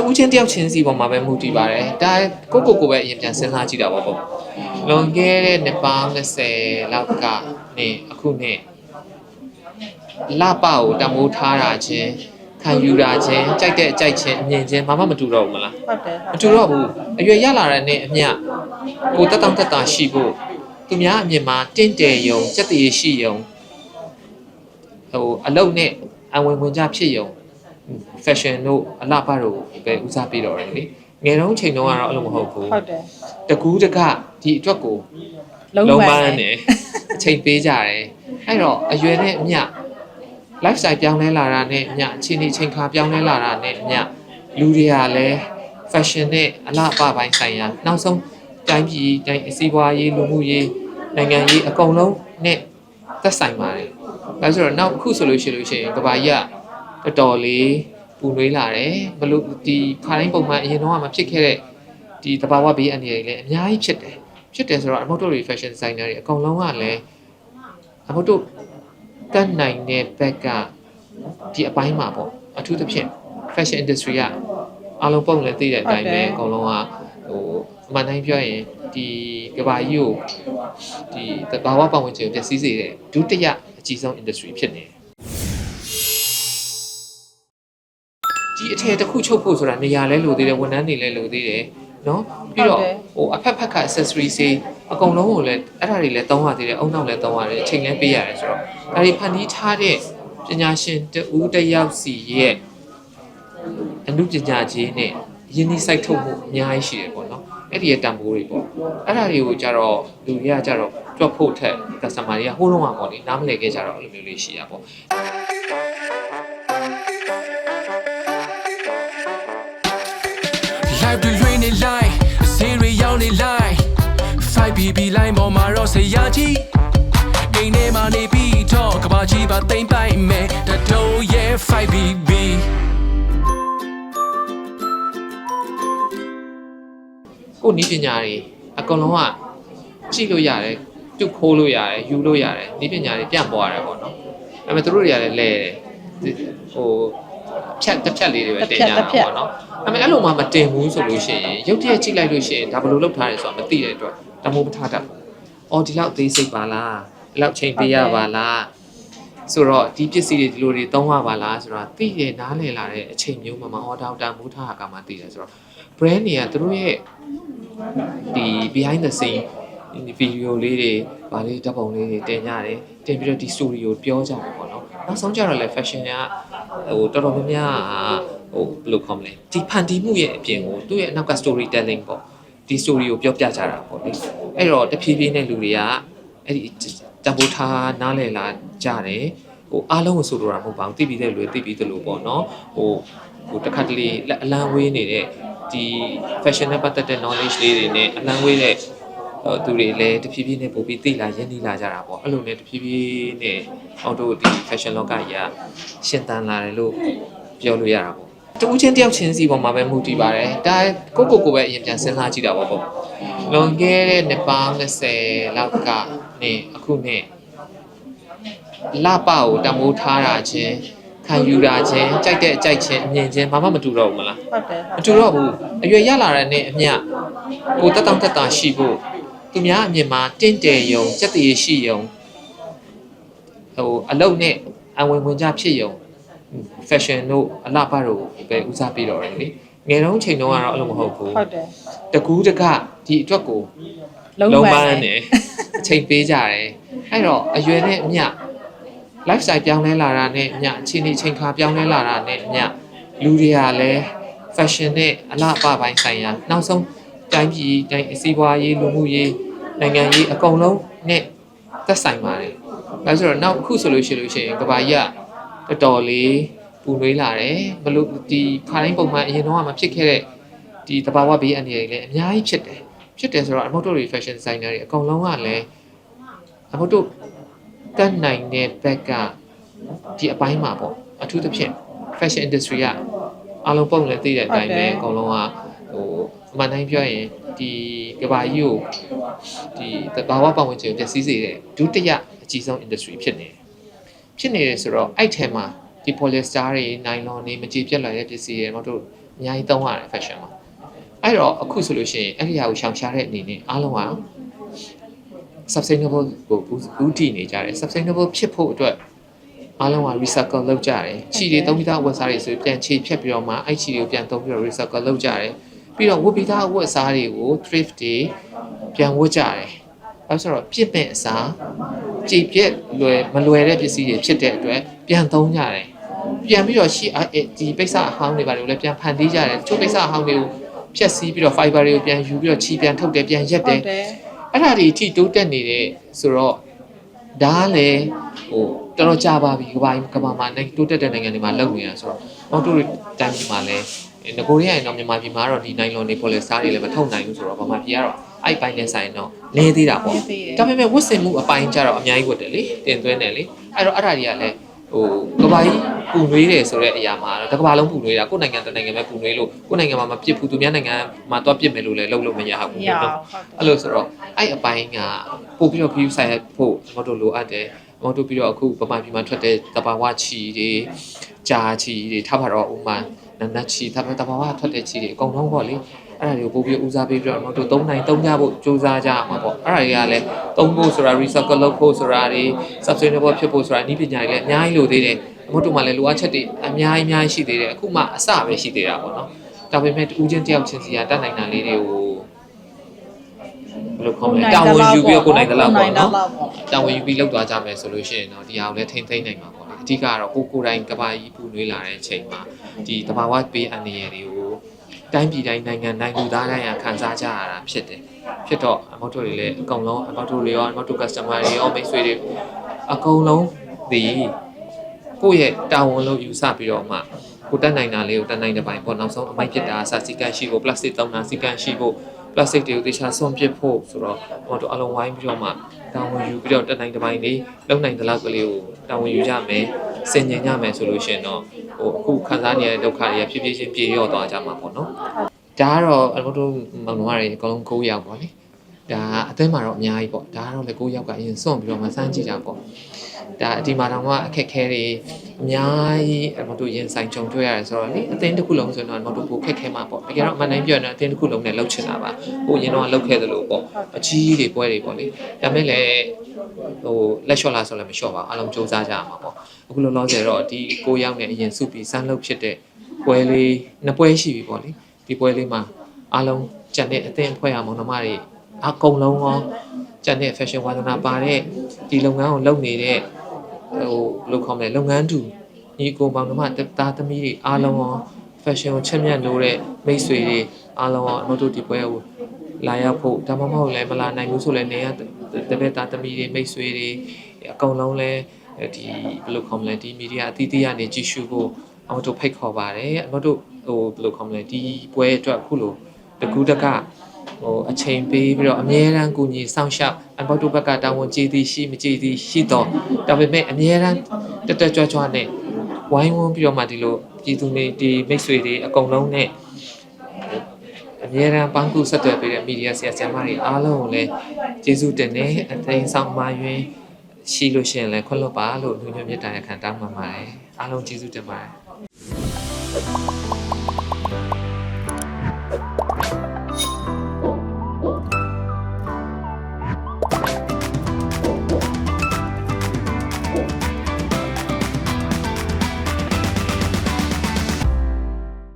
တူးချင်းတယောက်ချင်းစီပေါ်မှာပဲမူတည်ပါတယ်ဒါကိုကိုကိုပဲအရင်ပြန်စဉ်းစားကြည့်တာပေါ့ပေါ့လွန်ခဲ့တဲ့နှစ်ပေါင်း20လောက်ကနေအခုနှစ်လပကိုတမိုးထားတာချင်းခံယူတာချင်းကြိုက်တဲ့အကြိုက်ချင်းအမြင်ချင်းဘာမှမတူတော့ဘူးမလားဟုတ်တယ်မတူတော့ဘူးအရွယ်ရလာတဲ့နဲ့အမျှကိုတက်တောင့်တက်တာရှိဖို့သူများအမြင်မှာတင့်တယ်ယုံစက်တည်ရှိယုံဟိုအလုတ်နဲ့အဝင်ဝင်ကြဖြစ်ယုံ fashion တို့အလှပတို့ပဲဦးစားပေးတော့တယ်လေငယ်တုန်းချိန်တုန်းကတော့အဲ့လိုမဟုတ်ဘူးဟုတ်တယ်တကူးတကဒီအတွက်ကိုလုံးလုံးပပန်းန်းနေအချိန်ပေးကြတယ်အဲ့တော့အရွယ်နဲ့အမျှ lifestyle ပြောင်းလဲလာတာနဲ့အမျှအချိန်ဒီချိန်ခါပြောင်းလဲလာတာနဲ့အမျှလူတွေကလည်း fashion နဲ့အလှပပိုင်းဆိုင်ရာနောက်ဆုံးတိုင်းပြည်တိုင်းအစည်းအဝါးရေးလူမှုရေးနိုင်ငံရေးအကုန်လုံးနဲ့သက်ဆိုင်ပါတယ်ဒါဆိုတော့နောက်အခုဆိုလို့ရှိလို့ရှိရင်ကဘာကြီးက တော်တော်လေးပူနွေးလာတယ်ဘလို့ဒီခါတိုင်းပုံမှန်အရင်တော့မဖြစ်ခဲ့တဲ့ဒီတဘာဝဘေးအန္တရာယ်တွေလည်းအများကြီးဖြစ်တယ်ဖြစ်တယ်ဆိုတော့အမုတ်တို့တွေ fashion designer တွေအကုန်လုံးကလည်းအမုတ်တို့တတ်နိုင်တဲ့ဘက်ကဒီအပိုင်းမှာပေါ့အထူးသဖြင့် fashion industry ကအားလုံးပုံလည်းသိတဲ့အတိုင်းပဲအကုန်လုံးကဟိုအမှန်တိုင်းပြောရင်ဒီကဘာကြီးကိုဒီတဘာဝပတ်ဝန်းကျင်ကိုပျက်စီးစေတဲ့ဒုတိယအကြီးဆုံး industry ဖြစ်နေတယ် အထည်တစ်ခုချုပ်ဖို့ဆိုတာနေရာလဲလိုသေးတယ်ဝန်ထမ်းတွေလဲလိုသေးတယ်နော်ပြီးတော့ဟိုအဖက်ဖက်က accessory တွေအကုန်လုံးကိုလည်းအဲ့ဒါတွေလည်းသုံးရသေးတယ်အုံနောက်လည်းသုံးရတယ်အချိန်လည်းပေးရတယ်ဆိုတော့ဒါတွေဖန်တီးထားတဲ့ပညာရှင်တဦးတစ်ယောက်စီရဲ့အမှုပညာကြီးနဲ့ယင်းနှိစိုက်ထုတ်မှုအများကြီးရှိတယ်ပေါ့နော်အဲ့ဒီရဲ့တန်ဖိုးတွေပေါ့အဲ့ဒါတွေကိုကြတော့လူတွေကကြတော့တွက်ဖို့ထက် customer တွေကဟိုးလုံးကပေါ့လေနားမလည်ခဲ့ကြတော့အဲ့လိုမျိုးလေးရှိရပေါ့ live တွေရွေးနေ line အစင်းတွေရောက်နေ line 5BB line ပေါ်မှာတော့ဆရာကြီးအိမ်ထဲမှာနေပြီးတော့ကဘာကြီးပါတိမ့်ပိုက်မယ်တတိုးရဲ့ 5BB ကိုနီးပညာတွေအကုန်လုံးကကြည့်လို့ရတယ်တူခိုးလို့ရတယ်ယူလို့ရတယ်နီးပညာတွေပြန့်ပေါ်ရတယ်ပေါ့နော်ဒါပေမဲ့သူတို့တွေကလည်းလဲတယ်ဒီဟို ဖြတ်တစ်ဖြတ်လေးတွေပဲတင်ကြတာပေါ့နော်ဒါပေမဲ့အဲ့လိုမှမတင်ဘူးဆိုလို့ရှိရင်ရုပ်တရက်ကြည့်လိုက်လို့ရှိရင်ဒါဘယ်လိုလုပ်ထားလဲဆိုတာမသိတဲ့အတွက်တမိုးမထားတတ်ဘူး။အော်ဒီလောက်သေးစိတ်ပါလား။ဒီလောက်ချိန်ပေးရပါလား။ဆိုတော့ဒီပစ္စည်းတွေဒီလိုတွေသုံးရပါလားဆိုတော့သိရနားလည်လာတဲ့အချိန်မျိုးမှာမဟောတာတာမူထားတာကမှသိတယ်ဆိုတော့ brand တွေကသူတို့ရဲ့ဒီ behind the scene ဒီဗီဒီယိုလေးတွေဗာလေးတပ်ပုံလေးတွေတင်ကြတယ်တင်ပြီးတော့ဒီ story ကိုပြောကြတယ်ပေါ့ နော်နောက်ဆုံးကျတော့လည်း fashion ကဟိုတော်တော်များများဟိုဘယ်လိုခေါ်မလဲဒီဖန်တီးမှုရဲ့အပြင်ကိုသူ့ရဲ့အနောက်က story telling ပေါ့ဒီ story ကိုပြောပြကြတာပေါ့လေအဲ့တော့တဖြည်းဖြည်းနဲ့လူတွေကအဲ့ဒီတံပိုးထားနားလည်လာကြတယ်ဟိုအားလုံးကိုဆိုလိုတာမဟုတ်ပါဘူးသိပြီးတဲ့လူတွေသိပြီးသလိုပေါ့နော်ဟိုဟိုတစ်ခါတလေအလံဝေးနေတဲ့ဒီ fashion နဲ့ပတ်သက်တဲ့ knowledge လေးတွေနဲ့အလံဝေးတဲ့ဟို သူတွေလည်းတဖြည်းဖြည်းနဲ့ပို့ပြီးသိလာရင်းနှီးလာကြတာပေါ့အဲ့လိုနဲ့တဖြည်းဖြည်းနဲ့အော်တိုဒီ fashion လောကကြီးကရှင်သန်လာတယ်လို့ပြောလို့ရတာပေါ့တူးချင်းတယောက်ချင်းစီပေါ်မှာပဲမူတည်ပါတယ်ဒါကိုကိုကိုပဲအရင်ပြန်စဉ်းစားကြည့်တာပေါ့ပေါ့လွန်ခဲ့တဲ့နှစ်ပေါင်း20လောက်ကနေအခုနှစ်လပကိုတမိုးထားတာချင်းခံယူတာချင်းကြိုက်တဲ့အကြိုက်ချင်းအမြင်ချင်းဘာမှမတူတော့ဘူးမလားဟုတ်တယ်မတူတော့ဘူးအရွယ်ရလာတဲ့နဲ့အမျှကိုတက်တောင့်တက်တာရှိဖို့ သူများအမြင်မှာတင့်တယ်ယုံစက်တည်ရှိယုံဟိုအလုတ်နဲ့အဝင်ဝင်ကြဖြစ်ယုံ fashion တို့အလှပတို့ပဲဦးစားပေးတော့တယ်လေငယ်တုန်းချိန်တုန်းကတော့အဲ့လိုမဟုတ်ဘူးဟုတ်တယ်တကူးတကဒီအတွက်ကိုလုံးလုံးပပန်းန်းနေနေအချိန်ပေးကြတယ်အဲ့တော့အရွယ်နဲ့အမျှ lifestyle ပြောင်းလဲလာတာနဲ့အမျှအချိန်ဒီချိန်ခါပြောင်းလဲလာတာနဲ့အမျှလူတွေကလည်း fashion နဲ့အလှပပိုင်းဆိုင်ရာနောက်ဆုံး တိုင်းပြည်တိုင်းအစည်းအဝါးရေးလူမှုရေးနိုင်ငံရေးအကုန်လုံးနဲ့သက်ဆိုင်ပါတယ်ဒါဆိုတော့နောက်အခုဆိုလို့ရှိလို့ရှိရင်ကဘာကြီးကတော်တော်လေးပူနွေးလာတယ်ဘလို့ဒီခါတိုင်းပုံမှန်အရင်တော့မဖြစ်ခဲ့တဲ့ဒီတဘာဝဘေးအန္တရာယ်တွေလည်းအများကြီးဖြစ်တယ်ဖြစ်တယ်ဆိုတော့အမုတ်တို့တွေ fashion designer တွေအကုန်လုံးကလည်းအမုတ်တို့တတ်နိုင်တဲ့ဘက်ကဒီအပိုင်းမှာပေါ့အထူးသဖြင့် fashion industry ကအားလုံးပုံလည်းသိတဲ့အတိုင်းပဲအကုန်လုံးကဟို အမှန်တိုင်းပြောရင်ဒီကဘာကြီးကိုဒီတဘာဝပတ်ဝန်းကျင်ကိုပျက်စီးစေတဲ့ဒုတိယအကြီးဆုံး industry ဖြစ်နေတယ်ဖြစ်နေတယ်ဆိုတော့အဲ့ထဲမှာဒီ polyester တွေ nylon တွေမကြေပြတ်လာတဲ့ပစ္စည်းတွေမတို့အများကြီးသုံးရတယ် fashion မှာအဲ့တော့အခုဆိုလို့ရှိရင်အဲ့ဒီဟာကိုရှောင်ရှားတဲ့အနေနဲ့အားလုံးက sustainable ကိုဦးတည်နေကြတယ် sustainable ဖြစ်ဖို့အတွက်အားလုံးက recycle လုပ်ကြတယ်ခြေတွေသုံးပြီးသားဝတ်စားတွေဆိုပြန်ခြေဖြတ်ပြီးတော့မှအဲ့ခြေတွေကိုပြန်သုံးပြီးတော့ recycle လုပ်ကြတယ် ပြီးတော့ဝတ်ပြီးသားဝတ်စားတွေကို thrift တွေပြန်ဝတ်ကြတယ်အဲဆိုတော့ပြစ်မဲ့အစားကြည်ပြက်လွယ်မလွယ်တဲ့ပစ္စည်းတွေဖြစ်တဲ့အတွက်ပြန်သုံးကြတယ်ပြန်ပြီးတော့ရှိအဲ့ဒီပိဿအဟောင်းတွေပါလို့လည်းပြန်ဖန်တီးကြတယ်ချို့ပိဿအဟောင်းတွေကိုဖြက်စီးပြီးတော့ fiber တွေကိုပြန်ယူပြီးတော့ခြီပြန်ထုတ်တယ်ပြန်ရက်တယ်တယ်အဲ့ဒါတွေအထိတိုးတက်နေတဲ့ဆိုတော့ဒါကလည်းဟိုတော်တော်ကြာပါပြီကဘာကဘာမှာနိုင်တိုးတက်တဲ့နိုင်ငံတွေမှာလုပ်နေတာဆိုတော့နောက်တို့တိုင်းပြည်မှာလည်း ငကိုရီးယားရင်တော့မြန်မာပြည်မှာတော့ဒီနိုင်လွန်တွေပေါ်လဲစားတွေလည်းမထုတ်နိုင်ဘူးဆိုတော့ဗမာပြည်ကတော့အဲ့ပိုင်းနဲ့ဆိုင်တော့လဲသေးတာပေါ့ဒါပေမဲ့ဝတ်ဆင်မှုအပိုင်းကျတော့အများကြီးဝတ်တယ်လေတင်သွင်းတယ်လေအဲ့တော့အဲ့ဒါတွေကလည်းဟိုကဘာကြီးပူနွေးတယ်ဆိုတဲ့အရာမှာတော့တစ်ကမ္ဘာလုံးပူနွေးတာကိုယ်နိုင်ငံတစ်နိုင်ငံပဲပူနွေးလို့ကိုယ်နိုင်ငံမှာမပြစ်ဘူးသူများနိုင်ငံမှာတော့ပြစ်မယ်လို့လည်းလုပ်လို့မရဘူးရနော်ဟုတ်တယ်အဲ့လိုဆိုတော့အဲ့အပိုင်းကပို့ပြီးတော့ view ဆိုင်ဖို့ကျွန်တော်တို့လိုအပ်တယ်ကျွန်တော်တို့ပြီးတော့အခုပမာပြည်မှာထွက်တဲ့တဘာဝချီတွေကြာချီတွေထားပါတော့ဥမာ နနချီထားပါတဘာဝထွက်တဲ့ချီတွေအကုန်လုံးပေါ့လေအဲ့ဒါတွေကိုပို့ပြီးဦးစားပေးပြီးတော့ကျွန်တော်တို့၃နိုင်၃ကြဖို့စူးစမ်းကြမှာပေါ့အဲ့ဒါတွေကလည်းသုံးဖို့ဆိုတာ recycle လုပ်ဖို့ဆိုတာတွေ sustainable ဖြစ်ဖို့ဆိုတာဤပညာတွေလည်းအများကြီးလိုသေးတယ်ကျွန်တော်တို့မှလည်းလိုအပ်ချက်တွေအများကြီးအများကြီးရှိသေးတယ်အခုမှအစပဲရှိသေးတာပေါ့နော်ဒါပေမဲ့တူးချင်းတယောက်ချင်းစီကတတ်နိုင်တာလေးတွေကိုဘယ်လိုခေါ်မလဲတာဝန်ယူပြီးတော့ကိုယ်နိုင်တဲ့လောက်ပေါ့နော်တာဝန်ယူပြီးလောက်သွားကြမယ်ဆိုလို့ရှိရင်တော့ဒီဟာကိုလည်းထိမ့်သိမ့်နိုင်မှာပေါ့လေ အဓိကတော့ကိုကိုယ်တိုင်ကဘာကြီးပူနွေးလာတဲ့အချိန်မှာဒီတဘာဝပေးအန္တရာယ်တွေကိုတိုင်းပြည်တိုင်းနိုင်ငံတိုင်းလူသားတိုင်းကခံစားကြရတာဖြစ်တယ်ဖြစ်တော့အမောက်တို့တွေလည်းအကုန်လုံးအမောက်တို့တွေရောအမောက်တို့ customer တွေရောမိတ်ဆွေတွေအကုန်လုံးဒီကိုယ့်ရဲ့တာဝန်လို့ယူဆပြီးတော့မှကိုတက်နိုင်တာလေးကိုတက်နိုင်တဲ့ပိုင်းပေါ့နောက်ဆုံးအမိုက်ဖြစ်တာစာစီကန့်ရှိဖို့ plastic သုံးတာစီကန့်ရှိဖို့ plastic တွေကိုတေချာဆွန့်ပစ်ဖို့ဆိုတော့ဟိုတော့အလုံးဝိုင်းပြီးတော့မှတာဝန်ယူပြီးတော့တက်နိုင်တဲ့ပိုင်းလေးလုံနိုင်တဲ့လောက်ကလေးကိုတာဝန်ယူကြမယ်စင်ញင်ကြမယ်ဆိုလို့ရှိရင်တော့ဟိုအခုခံစားနေရတဲ့ဒုက္ခတွေကဖြည်းဖြည်းချင်းပြေလျော့သွားကြမှာပေါ့နော်ဒါကတော့အလုပ်တို့မောင်နှမတွေအကုန်လုံး9ယောက်ပေါ့လေ ဒါအသင်းမှာတော့အများကြီးပေါ့ဒါကတော့လေ9ယောက်ကအရင်စွန့်ပြီးတော့မှစမ်းကြည့်ကြပေါ့ဒါဒီမှာတော့မှအခက်ခဲတွေအများကြီးအမတို့ရင်ဆိုင်ကြုံတွေ့ရတယ်ဆိုတော့လေအသင်းတစ်ခုလုံးဆိုတော့အမတို့ပိုခက်ခဲမှာပေါ့တကယ်တော့အမှန်တိုင်းပြောရင်တော့အသင်းတစ်ခုလုံးနဲ့လှုပ်ချင်တာပါဟိုရင်တော့လှုပ်ခဲ့သလိုပေါ့အကြီးတွေပွဲတွေပေါ့လေဒါမဲ့လည်းဟိုလက်လျှော့လာဆိုလည်းမလျှော့ပါဘူးအလုံးစူးစမ်းကြရမှာပေါ့အခုလောလောဆယ်တော့ဒီကိုရောက်နေအရင်စုပြီးစမ်းလုပ်ဖြစ်တဲ့ပွဲလေးနှစ်ပွဲရှိပြီပေါ့လေဒီပွဲလေးမှာအလုံးကြံတဲ့အသင်းအဖွဲ့အမောင်နှမတွေ အကုန်လုံးရောကြံတဲ့ fashion ဝါသနာပါတဲ့ဒီလုပ်ငန်းကိုလုပ်နေတဲ့ဟိုဘယ်လိုခေါ်မလဲလုပ်ငန်းတူညီကိုမောင်နှမတာသမီးတွေအားလုံးရော fashion ကိုချက်မြတ်လို့တဲ့မိတ်ဆွေတွေအားလုံးရောအမတို့ဒီပွဲကိုလာရောက်ဖို့ဒါမှမဟုတ်လည်းမလာနိုင်ဘူးဆိုလည်းနေရတပည့်သားသမီးတွေမိတ်ဆွေတွေအကုန်လုံးလည်းဒီဘယ်လိုခေါ်မလဲဒီမီဒီယာအသီးသီးကနေကြည့်ရှုဖို့အမတို့ဖိတ်ခေါ်ပါတယ်အမတို့ဟိုဘယ်လိုခေါ်မလဲဒီပွဲအတွက်အခုလိုတကူတက ဟိုအချိန်ပေးပြီးတော့အမြဲတမ်းကူညီစောင့်ရှောက်အမတို့ဘက်ကတာဝန်ကြည်သည်ရှိမကြည်သည်ရှိတော့ဒါပေမဲ့အမြဲတမ်းတက်တက်ကြွကြွနဲ့ဝိုင်းဝန်းပြီးတော့မှဒီလိုပြည်သူတွေဒီမိတ်ဆွေတွေအကုန်လုံးနဲ့အမြဲတမ်းပန်းကူဆက်သွယ်ပေးတဲ့မီဒီယာဆရာဆရာမတွေအားလုံးကိုလည်းကျေးဇူးတင်နေအသိဆောင်မှာယွင်းရှိလို့ရှိရင်လည်းခွင့်လွှတ်ပါလို့လူမျိုးမြတ်တာရခံတောင်းပန်ပါတယ်အားလုံးကျေးဇူးတင်ပါတယ်